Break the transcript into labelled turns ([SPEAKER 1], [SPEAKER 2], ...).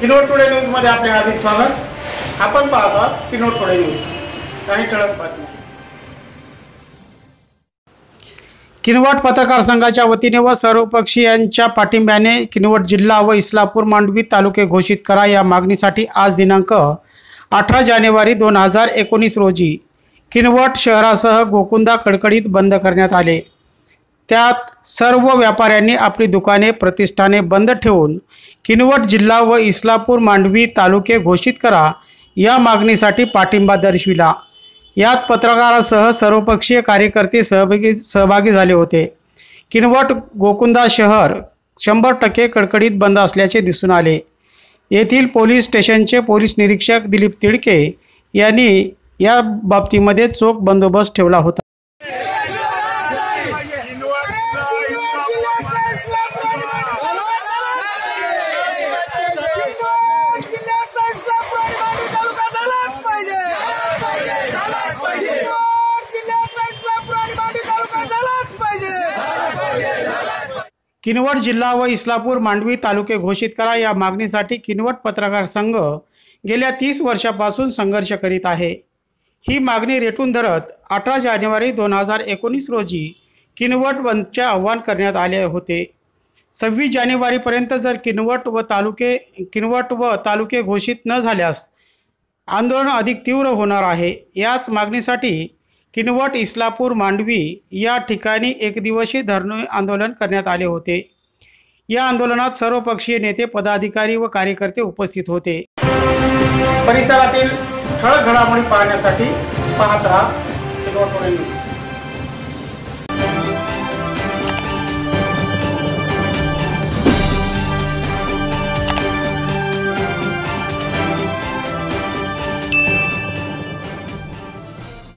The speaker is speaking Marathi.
[SPEAKER 1] किनोट टुडे न्यूजमध्ये आपले हार्दिक स्वागत. आपण पाहता किनोट टुडे न्यूज काही ठळक बातमी किनवट पत्रकार संघाच्या वतीने व सर्वपक्षीयांच्या पाठिंब्याने किनवट जिल्हा व इस्लापूर मांडवी तालुके घोषित करा या मागणीसाठी आज दिनांक अठरा जानेवारी दोन हजार एकोणीस रोजी किनवट शहरासह गोकुंदा कडकडीत बंद करण्यात आले. त्यात सर्व व्यापाऱ्यांनी आपली दुकाने प्रतिष्ठाने बंद ठेवून किनवट जिल्हा व इस्लापूर मांडवी तालुके घोषित करा या मागणीसाठी पाठिंबा दर्शविला. यात पत्रकारासह सर्वपक्षीय कार्यकर्ते सहभागी सहभागी झाले होते. किनवट गोकुंदा शहर शंभर टक्के कडकडीत बंद असल्याचे दिसून आले. येथील पोलीस स्टेशनचे पोलीस निरीक्षक दिलीप तिडके यांनी या बाबतीमध्ये चोख बंदोबस्त ठेवला होता. किनवट जिल्हा व इस्लापूर मांडवी तालुके घोषित करा. या मागणीसाठी किनवट पत्रकार संघ गेल्या तीस वर्षापासून संघर्ष करीत आहे. ही मागणी रेटून धरत अठरा जानेवारी दोन हजार एकोणीस रोजी किनवट बंदचे आव्हान करण्यात आले होते. सव्वीस जानेवारीपर्यंत जर किनवट व तालुके किनवट व तालुके घोषित न झाल्यास आंदोलन अधिक तीव्र होणार आहे. याच मागणीसाठी किनवट इस्लापूर मांडवी या ठिकाणी एकदिवसीय धरण आंदोलन करण्यात आले होते. या आंदोलनात सर्वपक्षीय नेते पदाधिकारी व कार्यकर्ते उपस्थित होते. परिसरातील ठळक घडामोडी पाहण्यासाठी पाहत राहा. न्यूज.